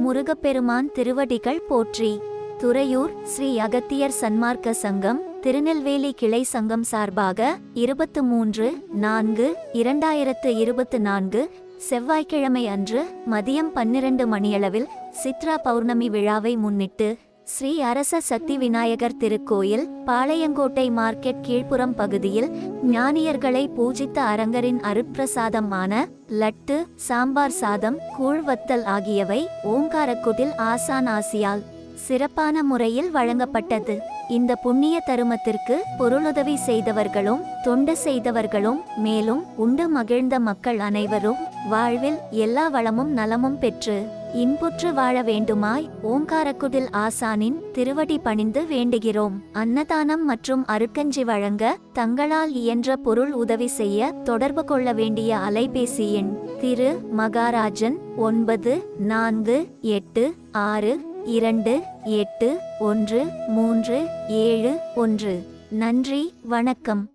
முருகப்பெருமான் திருவடிகள் போற்றி. துறையூர் ஸ்ரீ அகத்தியர் சன்மார்க்க சங்கம் திருநெல்வேலி கிளை சங்கம் சார்பாக இருபத்து மூன்று நான்கு இரண்டாயிரத்து இருபத்து நான்கு செவ்வாய்க்கிழமை அன்று மதியம் பன்னிரண்டு மணியளவில் சித்ரா பௌர்ணமி விழாவை முன்னிட்டு ஸ்ரீ அரச சக்தி விநாயகர் திருக்கோயில் பாளையங்கோட்டை மார்க்கெட் கீழ்ப்புறம் பகுதியில் ஞானியர்களை பூஜித்த அரங்கரின் அருட்பிரசாதமான லட்டு சாம்பார் சாதம் கூழ்வத்தல் ஆகியவை ஓங்காரக்குடில் ஆசான் ஆசியால் சிறப்பான முறையில் வழங்கப்பட்டது. இந்த புண்ணிய தருமத்திற்கு பொருளுதவி செய்தவர்களும் தொண்டு செய்தவர்களும் மேலும் உண்டு மகிழ்ந்த மக்கள் அனைவரும் வாழ்வில் எல்லா வளமும் நலமும் பெற்று இன்புற்று வாழ வேண்டுமாய் ஓங்காரக்குடில் ஆசானின் திருவடி பணிந்து வேண்டுகிறோம். அன்னதானம் மற்றும் அருக்கஞ்சி வழங்க தங்களால் இயன்ற பொருள் உதவி செய்ய தொடர்பு கொள்ள வேண்டிய அலைபேசி எண் திரு மகாராஜன் ஒன்பது நான்கு எட்டு ஆறு இரண்டு எட்டு ஒன்று மூன்று ஏழு ஒன்று. நன்றி வணக்கம்.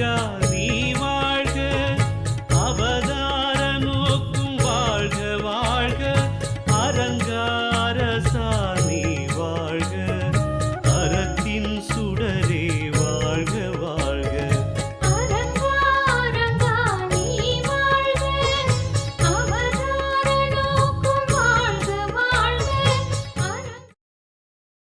God.